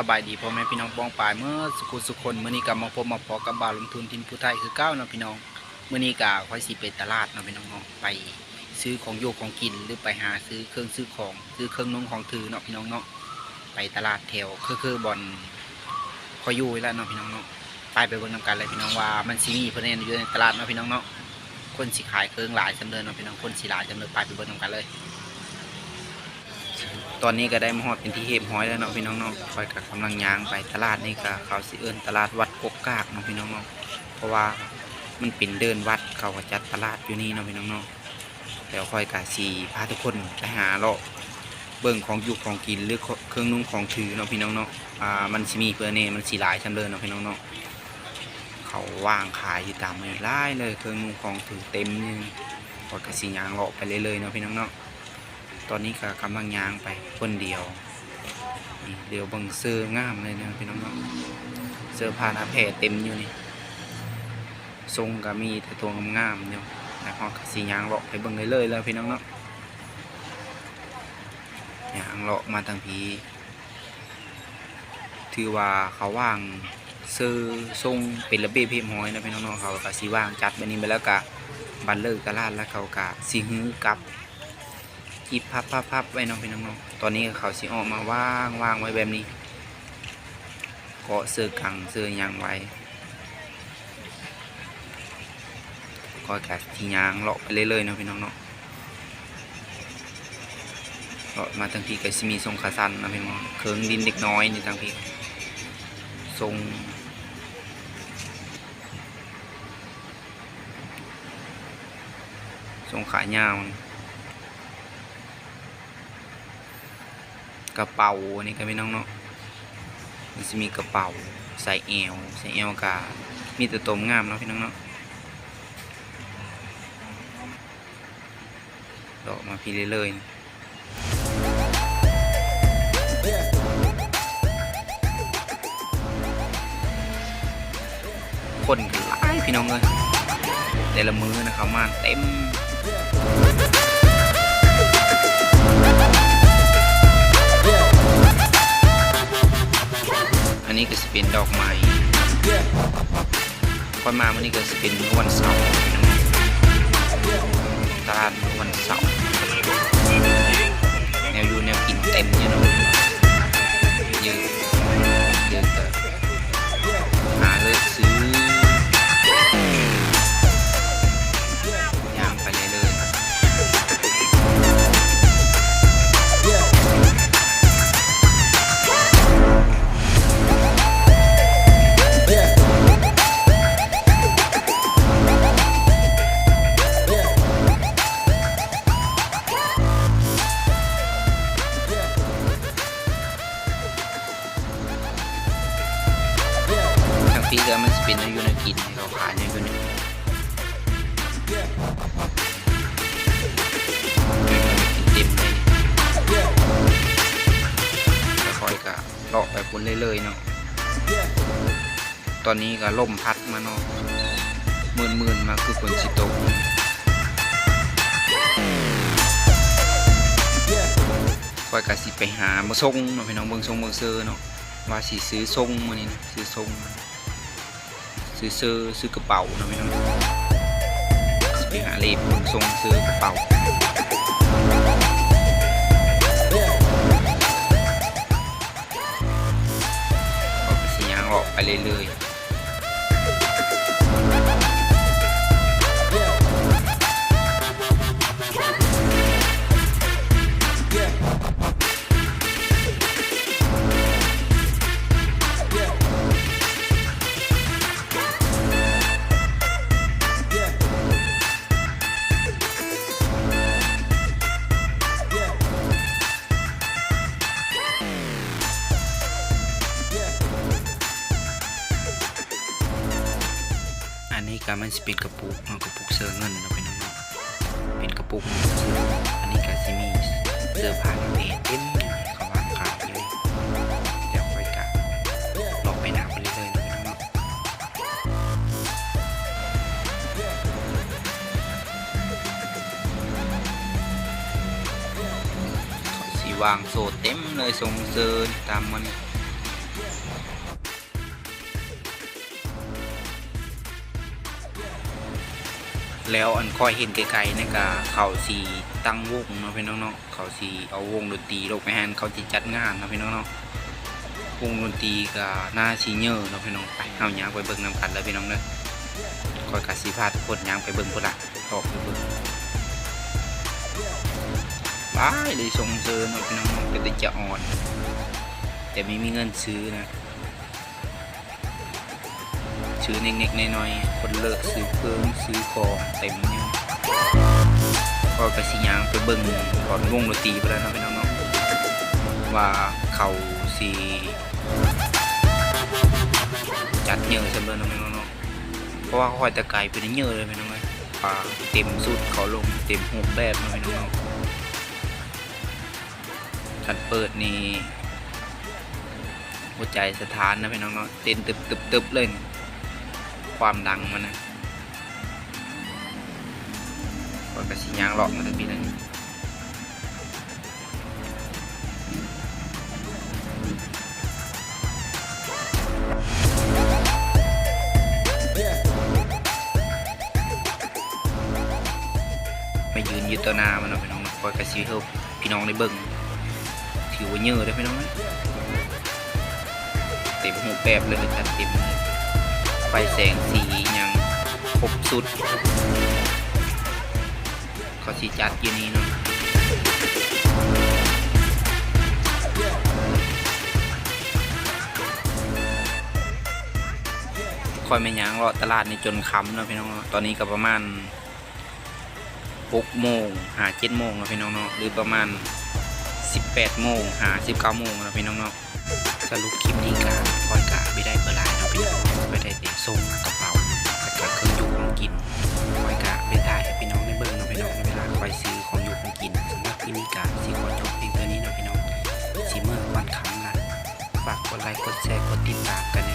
สบายดีพ่อแม่พี่น้องป้องปายเมื่อสุขุสุคนเมื่อนี้กับมาพบมาพอกับบาลงทุนทินผู้ไทยคือเก้านาะพี่น้องเมื่อนี้กะค่อยสิไปตลาดนาะพี่น้องเนาะไปซื้อของโยกของกินหรือไปหาซื้อเครื่องซื้อของซื้อเครื่องนุ่งของถือเนาะพี่น้องเนาะไปตลาดแถวคือคือบอลคอยอยู่แล้วเนาะพี่น้องเนาะไปไปเบิ่งนำกันเลยพี่น้องว่ามันสิมีเพิ่นเนอยู่ในตลาดเนาะพี่น้องเนาะคนสิขายเครื่องหลายจำเดินเนาะพี่น้องคนสิหลายจำเดินไปไปเบิ่งนำกันเลย ตอนนี้ก็ได้มาฮอดเป็นที่เฮบห้อยแล้วเนาะพี่น้องเนาะคอยกับกำลังย่างไปตลาดนี่ก็เขาสิเอิ้นตลาดวัดกกกากเนาะพี่น้องเนาะเพราะว่ามันเป็นเดินวัดเขาก็จัดตลาดอยู่นี่เนาะพี่น้องเนาะเดี๋ยวคอยกับสีพาทุกคนไปหาเลาะเบิ่งของอยู่ของกินหรือเครื่องนุ่งของถือเนาะพี่น้องเนาะอ่ามันสิมีเพื่อเน่มันสีหลายชั้นเลยเนาะพี่น้องเนาะเขาว่างขายอยู่ตามมือไล่เลยเครื่องนุ่งของถือเต็มนี่คอยกับสียางเลาะไปเรื่อยๆเนาะพี่น้องเนาะ ตอนนี้ก็กำลังย่างไปคนเดียวเดี๋ยวบังเสื้องามเลยเนะพี่น้องๆเสื้อผ้าหน้าแพรเต็มอยู่นี่ทรงก็มีแต่ตัวงามๆอยู่แล้วกสียางเลาะไปเบิ่งเลยๆแล้วพี่น้องเนาะยางเลาะมาทางพีถือว่าเขาว่างเสื้อทรงเป็นระเบียบเพียบห้อยนะพี่น้องๆเขาก็สีว่างจัดแบบนี้ไปแล้วกะบันเลิกกะลาดแล้วเขากะสีฮื้อกลับ หยิบพับพับพับไว้น้องพี่น้องๆตอนนี้เขาสิออกมาว่างว่างไว้แบบนี้เกาะเสือกังเสือยางไว้ก็แกะที่ยางเลาะไปเรื่อยๆเนาะพี่น้องเนาะเลาะมาทางพี่ก็สิมีทรงขาสั้นนะพี่น้องเคิงดินเด็กน้อยนี่ทางพี่ทรงทรงขายาวนี่ กระเป๋าอันนี้ก็ไม่น้องเนาะมันจะมีกระเป๋าใส่เอวใส่เอวกามีแต่ตมงามเนาะพี่น้องเนาะดอกมาพี่เลยๆคนกันหลายพี่น้องเลยแต่ละมือนะครับมาเต็ม นนี้ก็จะเป็นดอกไม้ค่อยมาวันนี้ก็จะเป็นวันเสาร์ตลาดวันเสาร์แนวอยู่แนวกินเต็มอยู่เนาะ มันจะเป็นแนวอยู่แนกินให้เขาขายแนวอยู่แนวกินเต็มเลยค่อยๆก็เลาะไปพุ่นเรื่อยๆเนาะตอนนี้ก็ล่มพัดมาเนาะมื่นมื่นๆมาคือฝนสิตกคอยกะสิไปหามาส่งเนาะพี่น้องเบิ่งส่งเบิ่งเซอร์เนาะว่าสิซื้อส่งมื้อนี้นะซื้อส่ง ซื้อเซอร์ซื้อกระเป๋านะพี่น้องไปหาเลขเบิ่งส่งซื้อกระเป๋าก็สิย่างออกไปเรื่อยๆ อันมันสิเป็นกระปุกนะกระปุกเสื้อเงินเนาะเป็นน้องเป็นกระปุกอันนี้ก็สิมีเสื้อผ้าเพจเต็มเขาวางขายอยู่เดี๋ยวค่อยกะลองไปหนาไปเรื่อยๆนะพี่น้องสีวางโซเต็มเลยทรงเสื้อตามมัน แล้วอันค่อยเห็นไกลๆนี่ก็เขาสีตั้งวงเนาะพี่น้องเนาะเขาสีเอาวงดนตรีลงไปแฮนเขาจะจัดงานเนาะพี่น้องเนาะวงดนตรีก็น่าสีเยอะเนาะพี่น้องไปเอายางไปเบิ่งนำกันแล้วพี่น้องเด้อคอยกัสีพาทุกคนยางไปเบิ่งพุ่นละออกไปเบิ่งบายเลยส่งเสริมเนาะพี่น้องเนาะเป็นต่จะอ่อน แต่ไม่มีเงินซื้อนะ ซื้อเน็กๆน้อยๆคนเลิกซื้อเครื่องซื้อของเต็มเนี่ยก็กระสิยางไปเบิ่งก่อนวงดนตรีไปแล้วนะพี่น้องเนาะว่าเขาสีจัดเยอะสำเร็จนะพี่น้องเนาะเพราะว่าคอยต่ไกลเป็นเยอะเลยพี่น้องเอ้ยว่าเต็มสุดเขาลงเต็มหกแบบนะพี่น้องเนาะคันเปิดนี่หัวใจสถานนะพี่น้องเนาะเต้นตึบๆเลย ความดังมันนะก็กระสิยางหลอกมาตั้งปีนั้นไมายืนยืนต่อหน้ามันเนาะพี่น้องคอยกระซิบให้พี่น้องได้เบิ่งถือว่าเยอะเลยพี่น้องนะเต็มหูแบบเลยจัดเต็มเลย ไฟแสงสียังครบสุดเขาสีจัดอยู่นี่เนาะคอยไม่ยั้งรอตลาดนี่จนค่ำเนาะพี่น้องเนาะตอนนี้ก็ประมาณ6โมงหา7โมงนะพี่น้องเนาะหรือประมาณ18โมงหา19โมงนะพี่น้องเนาะสรุปคลิปนี้ก็คอยกะไม่ได้เบอร์ไลน์เนา แชร์กดติดตามกัน